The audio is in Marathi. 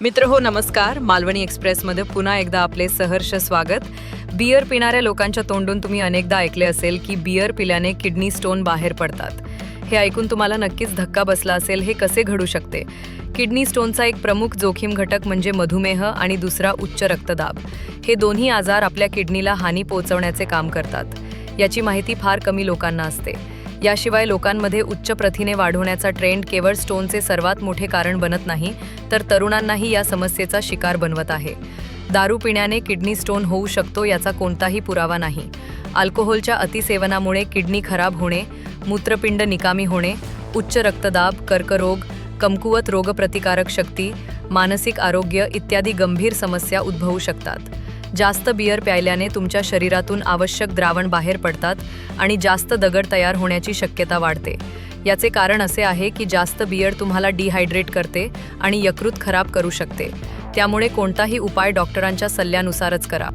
मित्र हो नमस्कार. मालवणी एक्सप्रेसमध्ये पुन्हा एकदा आपले सहर्ष स्वागत. बियर पिणाऱ्या लोकांच्या तोंडून तुम्ही अनेकदा ऐकले असेल की बियर पिल्याने किडनी स्टोन बाहेर पडतात. हे ऐकून तुम्हाला नक्कीच धक्का बसला असेल हे कसे घडू शकते? किडनी स्टोनचा एक प्रमुख जोखीम घटक म्हणजे मधुमेह आणि दुसरा उच्च रक्तदाब. हे दोन्ही आजार आपल्या किडनीला हानी पोहोचवण्याचे काम करतात. याची माहिती फार कमी लोकांना असते. याशिवाय लोकांमध्ये उच्च प्रथिने वाढवण्याचा ट्रेंड केवळ स्टोनचे सर्वात मोठे कारण बनत नाही तर तरुणांनाही या समस्येचा शिकार बनवत आहे. दारू पिण्याने किडनी स्टोन होऊ शकतो याचा कोणताही पुरावा नाही. अल्कोहोलच्या अतिसेवनामुळे किडनी खराब होणे मूत्रपिंड निकामी होणे उच्च रक्तदाब कर्करोग कमकुवत रोगप्रतिकारक शक्ती मानसिक आरोग्य इत्यादी गंभीर समस्या उद्भवू शकतात. जास्त बियर प्यायल्याने तुमच्या शरीरातून आवश्यक द्रावण बाहेर पडतात आणि जास्त दगड तयार होण्याची शक्यता वाढते. याचे कारण असे आहे की जास्त बियर तुम्हाला डिहायड्रेट करते आणि यकृत खराब करू शकते. त्यामुळे कोणताही उपाय डॉक्टरांच्या सल्ल्यानुसारच करा.